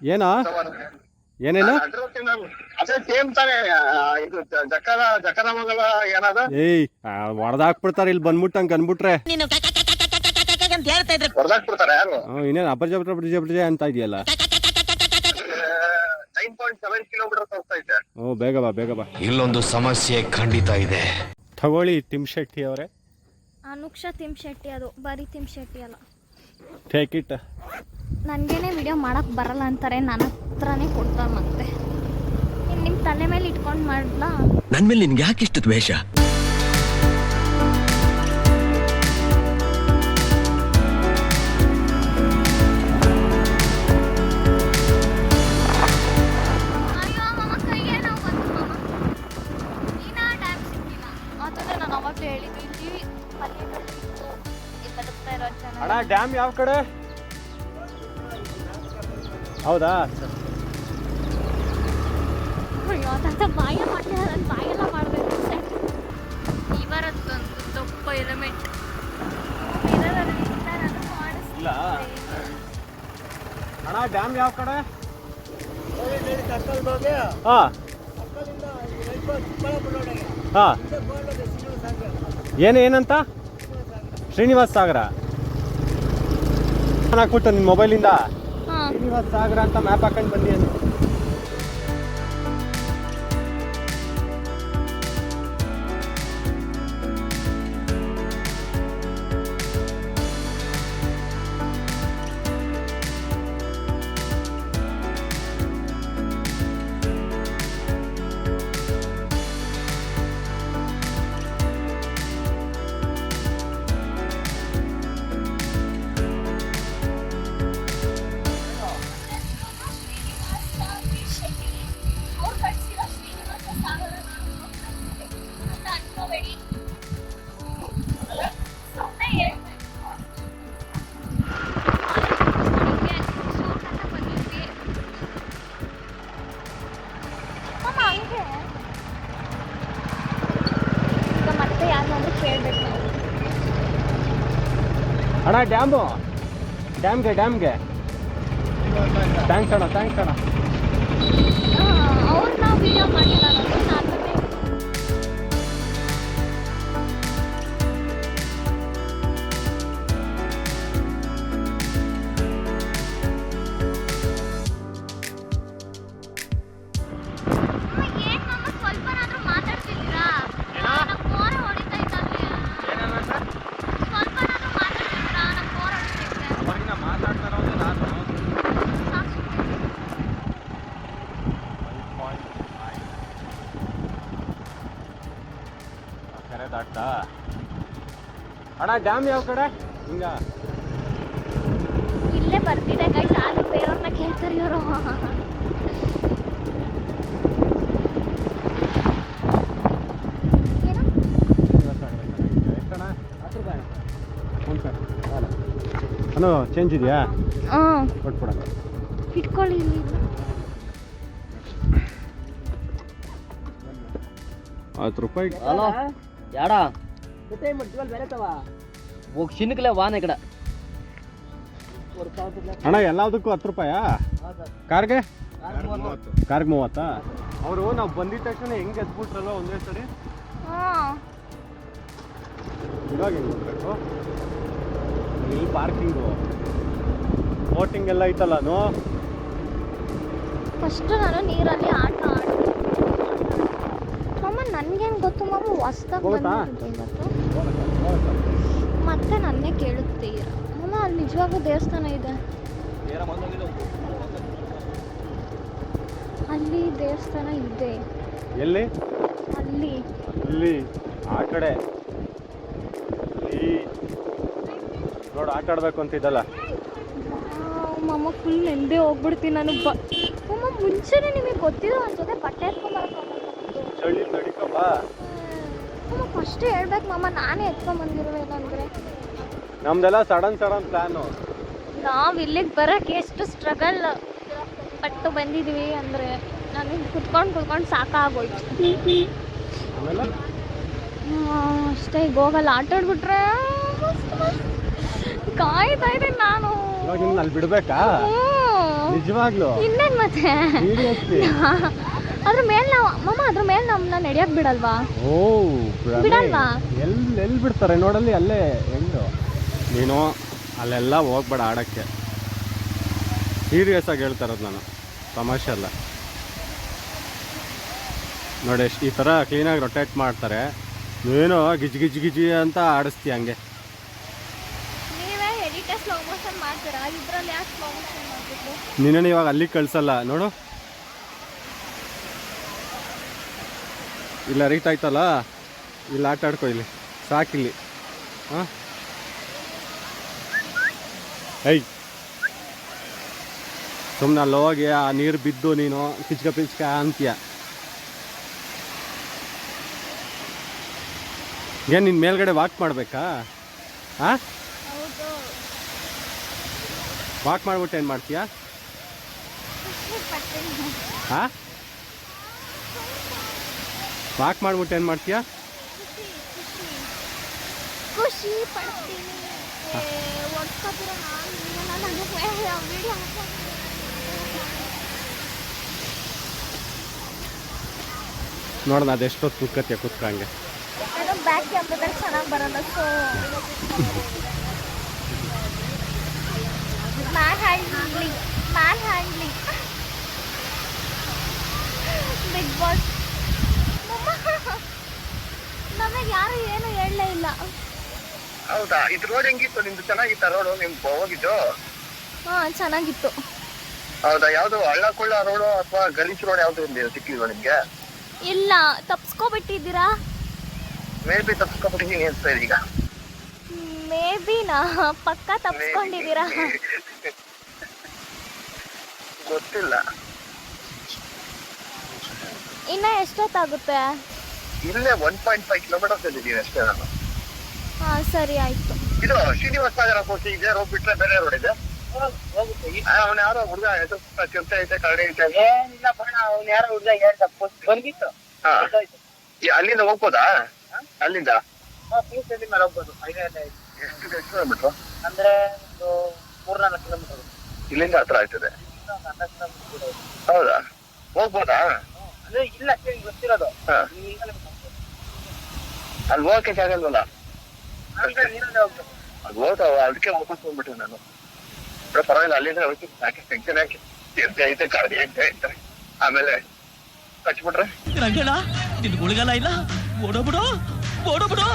ಏನೋ ಏನೇನು ಏಯ್ ಹೊಡೆದಾಕ್ಬಿಡ್ತಾರೆ ಇಲ್ಲಿ ಬಂದ್ಬಿಟ್ಟು ಹಂಗ್ ಅನ್ಬಿಟ್ರೆ ಇನ್ನೇನು ಅಬ್ರಜ ಅಬ್ರಜ ಅಬ್ರಜ ಅಂತ ಇದೆಯಲ್ಲ ನೈನ್ ಪಾಯಿಂಟ್ ಸೆವೆನ್ ಕಿಲೋಮೀಟರ್ ಹೋಗ್ತಾ ಇದೆ ಹ್ಞೂ ಬೇಗ ಬಾ ಬೇಗ ಬಾ ಇಲ್ಲೊಂದು ಸಮಸ್ಯೆ ಖಂಡಿತ ಇದೆ ತಗೊಳ್ಳಿ ತಿಮ್ ಶೆಟ್ಟಿ ಅವರೇ ಅನುಕ್ಷ ತಿಮ್ ಶೆಟ್ಟಿ ಅದು ಬರೀ ತಿಮ್ ಶೆಟ್ಟಿ ಅಲ್ಲ ಟೇಕ್ ಇಟ್ ನನಗೇನೆ ವಿಡಿಯೋ ಮಾಡೋಕ್ಕೆ ಬರಲ್ಲ ಅಂತಾರೆ ನನ್ನ ಹತ್ರನೇ ಕೊಡ್ತಾರೆ ಮತ್ತೆ. ಇನ್ನು ನಿಮ್ಮ ತಲೆ ಮೇಲೆ ಇಟ್ಕೊಂಡು ಮಾಡ್ಲಾ? ನನ್ನ ಮೇಲೆ ನಿನ್ಗೆ ಯಾಕೆ ಇಷ್ಟು ದ್ವೇಷ? ಹೇಳಿದ್ದು ಇಲ್ಲಿ ಇರೋ ಡ್ಯಾಮ್ ಯಾವ ಕಡೆ? ಹೌದಾ? ಅಯ್ಯೋ ಅದಂತ ಬಾಯ ಮಾಡಿದ್ರೆ ನನ್ನ ಬಾಯೆಲ್ಲ ಮಾಡಬೇಕು ಸೆಟ್ ಇವರದ್ದೊಂದು ದೊಡ್ಡ ಎಲಿಮೆಂಟ್ ಇಲ್ಲ. ಅಣ್ಣ ಡ್ಯಾಮ್ ಯಾವ ಕಡೆ? ಹಾ. ಹಾ. ಏನು ಏನಂತ? ಶ್ರೀನಿವಾಸ್ ಸಾಗರ. ನಾನು ಹಾಕ್ಬಿಟ್ಟು ನಿನ್ನ ಮೊಬೈಲಿಂದ ಹಾಂ ಸಾವಿರ ಅಂತ ಮ್ಯಾಪ್ ಹಾಕೊಂಡು ಬಂದಿ ಅಣ್ಣ ಡ್ಯಾಮು. ಡ್ಯಾಮ್ಗೆ ಡ್ಯಾಮ್ಗೆ. ಥ್ಯಾಂಕ್ಸ್ ಅಣ್ಣ ಥ್ಯಾಂಕ್ಸ್ ಅಣ್ಣ. ಅಣ್ಣ ಡ್ಯಾಮ್ ಯಾವ ಕಡೆ? ಹಿಂಗ. ಇಲ್ಲೇ ಬರ್ತಿದೆ ಗೈಸ್ ಆದ್ರೂ ಬೇರೆಯವ್ರನ್ನ ಕೇಳ್ತಾರೆ ಇವರು. ಹಲೋ ಚೇಂಜ್ ಇದೆಯಾ? ಹಾಂ. ಕೊಟ್ಬಿಡ ಇಟ್ಕೊಳ್ಳಿ ಇಲ್ಲಿ. ಹತ್ತು ರೂಪಾಯಿ. ಹಲೋ ಯಾಡ? ಹೋಗಿ ಶಿನ್ಕಲೆ ವಾಹನ ಈ ಕಡೆ. ಅಣ್ಣ ಎಲ್ಲದಕ್ಕೂ ಹತ್ತು ರೂಪಾಯಾ? ಕಾರ್ಗೆ? ಕಾರ್ಗೆ ಮೂವತ್ತಾ? ಅವರು ನಾವು ಬಂದಿದ ತಕ್ಷಣ ಹೆಂಗ್ ಎದ್ಬಿಟ್ರಲ್ಲ ಒಂದೇ ಸರಿ? ಇವಾಗ ಹೆಂಗೆ ಹೋಗ್ಬೇಕು ಇಲ್ಲಿ ಪಾರ್ಕಿಂಗು. ಬೋಟಿಂಗ್ ಎಲ್ಲ ಐತಲ್ಲನು ಫಸ್ಟ್ ನಾನು ನೀರಲ್ಲಿ ಆಟ ಮಮ್ಮ ನನ್ಗೇನು ಗೊತ್ತು ಮಮ್ಮ ಹೊಸ್ದಾಗಿ ಇವತ್ತು ಮತ್ತೆ ನನ್ನೇ ಕೇಳುತ್ತೆ ಅಮ್ಮ ಅಲ್ಲಿ ನಿಜವಾಗ್ಲೂ ದೇವಸ್ಥಾನ ಇದೆ. ಅಲ್ಲಿ ದೇವಸ್ಥಾನ ಇದೆ. ಎಲ್ಲಿ? ಅಲ್ಲಿ. ಅಲ್ಲಿ. ಆ ಕಡೆ. ನೋಡು ಆಟ ಆಡ್ಬೇಕು ಅಂತಿದ್ದಲ್ಲ ಮಮ್ಮ ಫುಲ್ ನೆಂದೇ ಹೋಗ್ಬಿಡ್ತೀನಿ ನಾನು. ಬ ಮಮ್ಮ ಮುಂಚೆನೇ ನಿಮಗೆ ಗೊತ್ತಿರೋ ಅನ್ಸುತ್ತೆ ಬಟ್ಟೆ ಎತ್ಕೊಂಬರಕ್ಕಾಗಲ್ಲ ಚಳಿ ನಡಿಕಪ್ಪ ಮಮ್ಮ ಫಸ್ಟೇ ಹೇಳ್ಬೇಕು ಮಮ್ಮ ನಾನೇ ಎತ್ಕೊಂಬಂದಿರುವೆ ಅಂದರೆ. ನಮ್ದೆಲ್ಲ ಸಡನ್ ಸಡನ್ ಪ್ಲಾನು ನಾವು ಇಲ್ಲಿಗೆ ಬರಕ್ಕೆ ಎಷ್ಟು ಸ್ಟ್ರಗಲ್ ಪಟ್ಟು ಬಂದಿದ್ವಿ ಅಂದರೆ ನನಗೆ ಕುತ್ಕೊಂಡು ಕುತ್ಕೊಂಡು ಸಾಕಾಗೋಯ್ತು. ಅಷ್ಟೇ ಈಗ ಹೋಗಲ್ಲ. ಆಟ ಆಡ್ಬಿಟ್ರೆ. ಕಾಯ್ತಾ ಇದ್ದೀನಿ ನಾನು. ಅಲ್ಲಿ ಬಿಡ್ಬೇಕಾ. ನಿಜವಾಗ್ಲು? ಇನ್ನೇನ್ ಮತ್ತೆ? ಅದ್ರ ಮೇಲೆ ನಾವು ಮಮ್ಮ ಅದ್ರ ಮೇಲೆ ನಮ್ಮನ್ನ ನಡೆಯಕ್ ಬಿಡಲ್ವಾ? ಓ ಬಿಡಲ್ವಾ? ಎಲ್ಲಿ ಎಲ್ಲಿ ಬಿಡ್ತಾರೆ ನೋಡಲ್ಲಿ ಅಲ್ಲೇ ಹೆಂಗು. ನೀನು ಅಲ್ಲೆಲ್ಲ ಹೋಗ್ಬೇಡ ಆಡೋಕ್ಕೆ. ಸೀರಿಯಸ್ ಆಗಿ ಹೇಳ್ತಾ ಇರೋದು ನಾನು. ತಮಾಷೆ ಅಲ್ಲ. ನೋಡಿ ಎಷ್ಟು ಈ ಥರ ಕ್ಲೀನಾಗಿ ರೊಟೇಟ್ ಮಾಡ್ತಾರೆ. ನೀನು ಗಿಜ್ ಗಿಜ್ ಗಿಜಿ ಅಂತ ಆಡಿಸ್ತೀಯ ಹಂಗೆ. ನಿನ್ನನ್ನು ಇವಾಗ ಅಲ್ಲಿಗೆ ಕಳಿಸಲ್ಲ. ನೋಡು. ಇಲ್ಲ ರೀಟ್ ಆಯ್ತಲ್ಲ? ಇಲ್ಲಿ ಆಟ ಆಡ್ಕೊ ಇಲ್ಲಿ. ಸಾಕಿಲ್ಲಿ ಹಾಂ? ಐ ಸುಮ್ಮನೆ ಅಲ್ಲಿ ಹೋಗಿ ಆ ನೀರು ಬಿದ್ದು ನೀನು ಪಿಚ್ಕ ಪಿಚ್ಕ ಅಂತೀಯ. ಏನು ನಿನ್ನ ಮೇಲ್ಗಡೆ ವಾಕ್ ಮಾಡಬೇಕಾ? ಹಾಂ ವಾಕ್ ಮಾಡ್ಬಿಟ್ಟು ಏನು ಮಾಡ್ತೀಯಾ? ಹಾ ವಾಕ್ ಮಾಡ್ಬಿಟ್ಟು ಏನು ಮಾಡ್ತೀಯಾ? ಖುಷಿ ಪಡ್ತೀನಿ. ನೋಡೋಣ ಅದೆಷ್ಟೊತ್ತು ಕುತ್ಕತ್ತೀಯ ಕುತ್ಕಂಗೆ. ಬ್ಯಾಕ್ ಕ್ಯಾಮ್ರಾದಲ್ಲಿ ಚೆನ್ನಾಗಿ ಬರಲ್ಲ so man handling man handling big boss. ನಮಗೆ ಯಾರು ಏನು ಹೇಳಲೇ ಇಲ್ಲ. ಹೌದಾ? ಇದು ರೋಡ್ ಹೆಂಗಿತ್ತು? ನಿಮ್ದು ಚೆನ್ನಾಗಿತ್ತ ರೋಡು? ನಿಮ್ ಹೋಗಿದ್ದು? ಹಾ ಚೆನ್ನಾಗಿತ್ತು. ಹೌದಾ? ಯಾವ್ದು ಹಳ್ಳ ಕೊಳ್ಳ ರೋಡು ಅಥವಾ ಗಲೀಜ್ ರೋಡ್ ಯಾವ್ದು ಸಿಕ್ಕಿಲ್ವಾ ನಿಮ್ಗೆ? ಇಲ್ಲ. ತಪ್ಸ್ಕೊಬಿಟ್ಟಿದ್ದೀರಾ? ಮೇ ಬಿ ತಪ್ಸ್ಕೊಬಿಟ್ಟಿದ್ದೀನಿ ಇದೆ ಈಗ. ಮೇ ಬಿನಾ ಪಕ್ಕ ತಪ್ಸ್ಕೊಂಡಿದ್ದೀರಾ? ಗೊತ್ತಿಲ್ಲ. ಇನ್ನ ಎಷ್ಟೊತ್ತಾಗುತ್ತೆ? ಇಲ್ಲೇ ಒನ್ ಪಾಯಿಂಟ್ ಫೈವ್ ಕಿಲೋಮೀಟರ್ಸ್ ಇದ್ದೀನಿ ಅಷ್ಟೇ ನಾನು. ಹಾಂ ಸರಿ ಆಯ್ತು. ಇದು ಶ್ರೀನಿವಾಸ ಸಾಗರ ಕೋಸಿ ಇದೆ ರೋಡ್ ಬಿಟ್ರೆ ಬೇರೆ ರೋಡ್ ಇದೆ. ಅವನ ಯಾರೋ ಹುಡುಗ ಚಿಂತೆ ಐತೆ ಕರಡಿ ಐತೆ ಏನಿಲ್ಲ ಬಣ್ಣ ಅವ್ನು ಯಾರೋ ಹುಡುಗ ಹೇಳ್ದ ಬಂದಿತ್ತು ಹಾ. ಈ- ಅಲ್ಲಿಂದ ಹೋಗ್ಬೋದಾ? ಅಲ್ಲಿಂದ? ಪೀಸ್ ಮೇಲೆ ಹೋಗ್ಬೋದು ಇದೆ. ಎಷ್ಟು ಕಿಲೋಮೀಟ್ರು ಅಂದ್ರೆ ಒಂದು ಮೂರ್ನಾಲ್ಕು ಕಿಲೋಮೀಟರ್ ಇಲ್ಲಿಂದ ಹತ್ರ ಆಯ್ತದೆ. ಹೌದಾ? ಹೋಗ್ಬೋದಾ? ಅಂದ್ರೆ ಇಲ್ಲ ಕೇಳಿ ಈಗ ಗೊತ್ತಿರೋದು. ಹಾ. ಅಲ್ಲಿ ಹೋಗಕ್ಕೆ ಹೋಗ್ಬೇಕು. ಅದು ಹೋದ ಅದಕ್ಕೆ ವಾಪಸ್ ಹೋಗ್ಬಿಟ್ಟೆ ನಾನು. ಪರವಾಗಿಲ್ಲ ಅಲ್ಲಿಂದ ಅವಕ್ಕೆ ಯಾಕೆ ಟೆನ್ಷನ್ ಯಾಕೆ? ಎಂತ ಐತೆ ಕಾಡಿ ಐತೆ ಐತೆ ಆಮೇಲೆ ಕಚ್ಬಿಟ್ರೆ? ರಂಗಣ್ಣ ನಿನ್ ಗುಳಿಗಲ್ಲ ಇಲ್ಲ? ಓಡೋಬಿಡು ಓಡೋಬಿಡು